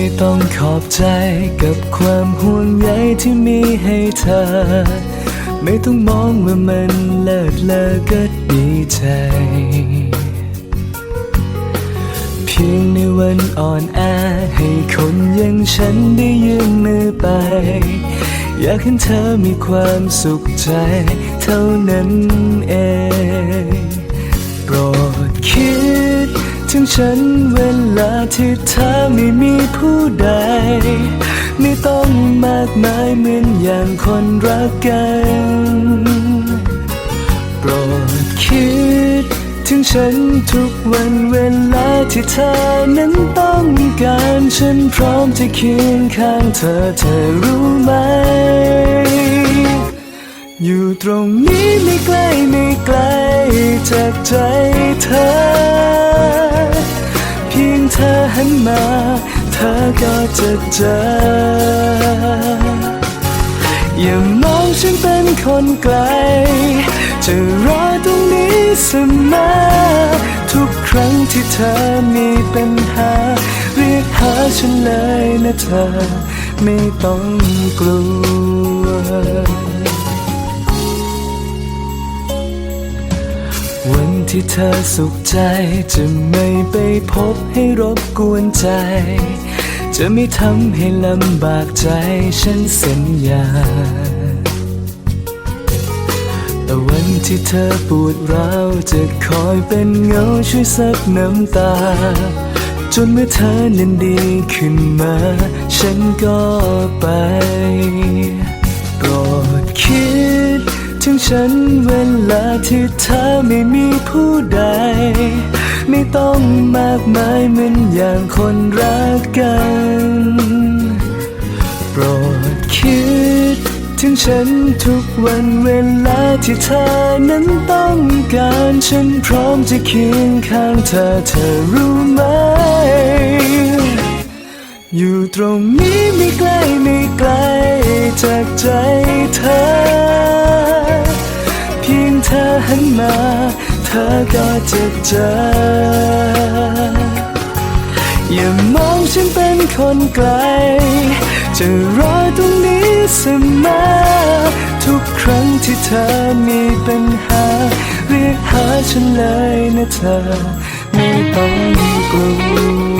ไม่ต้องขอบใจกับความห่วงใยที่มีให้เธอ ไม่ต้องมองว่ามันเลิศเลอก็ดีใจ เพียงในวันอ่อนแอให้คนอย่างฉันได้ยืนมือไป อยากเห็นเธอมีความสุขใจเท่านั้นเองโปรดคิดถึงฉันเวลา ที่เธอไม่มีผู้ใด ไม่ต้องมากมายเหมือนอย่างคนรักกันโปรดคิด ถึงฉันทุกวันเวลาที่เธอนั้นต้องการฉันพร้อมจะเคียงข้างเธอเธอรู้ไหม อยู่ตรงนี้ไม่ไกลไม่ไกลจากใจเธอ ธอหันมา เธอก็จะเจอ อย่ามองฉันเป็นคนไกล จะรอตรงนี้เสมอทุกครั้งที่เธอมีปัญหา เรียกหาฉันเลยนะเธอ ไม่ต้องกลัว ที่เธอสุขใจ จะไม่ไปพบให้รบกวนใจ จะไม่ทำให้ลำบากใจฉันสัญญา แต่วันที่เธอปวดร้าวจะคอยเป็นเงาช่วยซับน้ำตา จนเมื่อเธอนั้นดีขึ้นมา ฉันก็ไปโปรดคิด ถึงฉันเวลาที่เธอไม่มี ผู้ใด ไม่ต้องมากมายเหมือนอย่างคนรักกัน โปรดคิด ถึงฉันทุกวันเวลาที่เธอนั้นต้องการ ฉันพร้อมจะเคียงข้างเธอเธอรู้ไหม อยู่ตรงนี้ไม่ไกลไม่ไกลจากใจเธอ เพียงเธอหันมา เธอก็จะเจอ อย่ามองฉันเป็นคนไกล จะรอตรงนี้เสมอทุกครั้งที่เธอมีปัญหา เรียกหาฉันเลยนะเธอ ไม่ต้องกลัว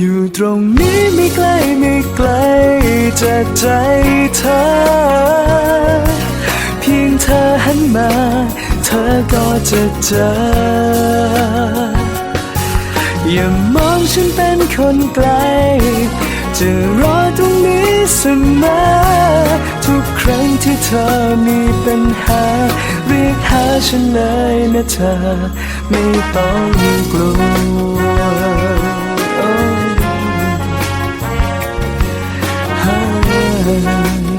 อยู่ตรงนี้ไม่ไกลไม่ไกลจากใจเธอ เพียงเธอหันมา เธอก็จะเจอ อย่ามองฉันเป็นคนไกล จะรอตรงนี้เสมอทุกครั้งที่เธอมีปัญหา เรียกหาฉันเลยนะเธอ ไม่ต้องกลัว heaven